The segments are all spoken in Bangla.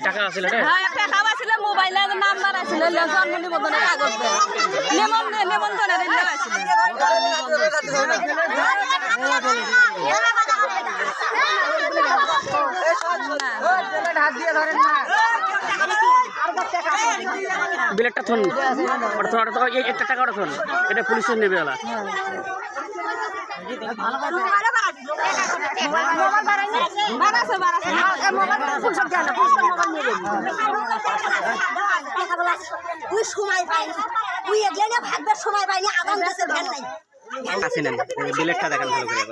টাকা আছে এটা হ্যাঁ টাকা আছিল মোবাইলে নাম্বার আছিল আছিল বিলেটটা থন ওটা থন তো এই একটা টাকা ওটা থন এটা পুলিশের নেবে ওলা তুই সময় পাইনি তুই এগলে না ভাগবার সময় পাইনি আগাম দেশে ভ্যান নাই আছে বিলেটটা দেখেন ভালো করে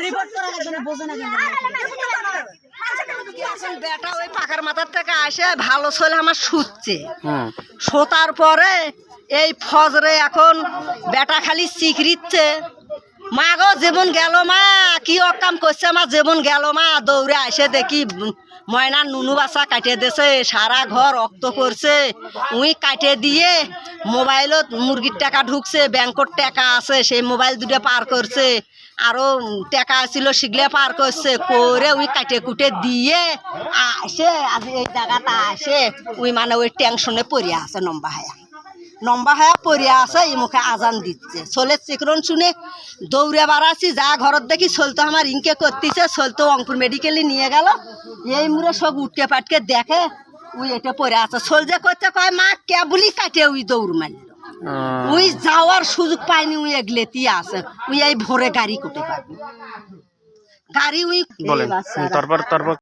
রিপোর্ট করা লাগবে না বোঝে না বেটা ওই পাকার মাথার থেকে আসে? ভালো ছেলে আমার শুচ্ছে। হুম শোতার পরে এই ফজরে এখন বেটা খালি চিকরিচ্ছে মা গো জীবন গেল মা। কি অকাম করছে আমার জীবন গেল মা দৌড়ে আসে দেখি উম, ময়নার নুনু বাসা কাটিয়ে দিয়েছে সারা ঘর রক্ত করছে উই কাটিয়ে দিয়ে মোবাইলত মুরগির টাকা ঢুকছে ব্যাংকর টাকা আছে সেই মোবাইল দুটো পার করছে। আরও উম, টাকা ছিল সেগুলো পার করছে করে উই কাটে কুটে দিয়ে আসে আজ এই জায়গাটা আসে উই মানে ওই টেনশনে পড়িয়া আছে নম্বা হায়া। নম্বা হয়ে পড়ে আসে এই মুখে আজান দিচ্ছে। চলে চিকরন শুনে দৌড়ে বাড়াচ্ছি যা ঘরত দেখি চলতো আমার ইনকে করতেছে চলতো অঙ্কুর মেডিকেলে নিয়ে গেল। এই মুড়ে সব উঠকে পাটকে দেখে উই এটা পড়ে আছে। চল যে করতে কয় মা কেবলি কাটে উই দৌড় মারল? উই যাওয়ার সুযোগ পায়নি উই এগলেতি আছে। উই এই ভোরে গাড়ি কোটে পারবি গাড়ি উই বলেন তারপর তারপর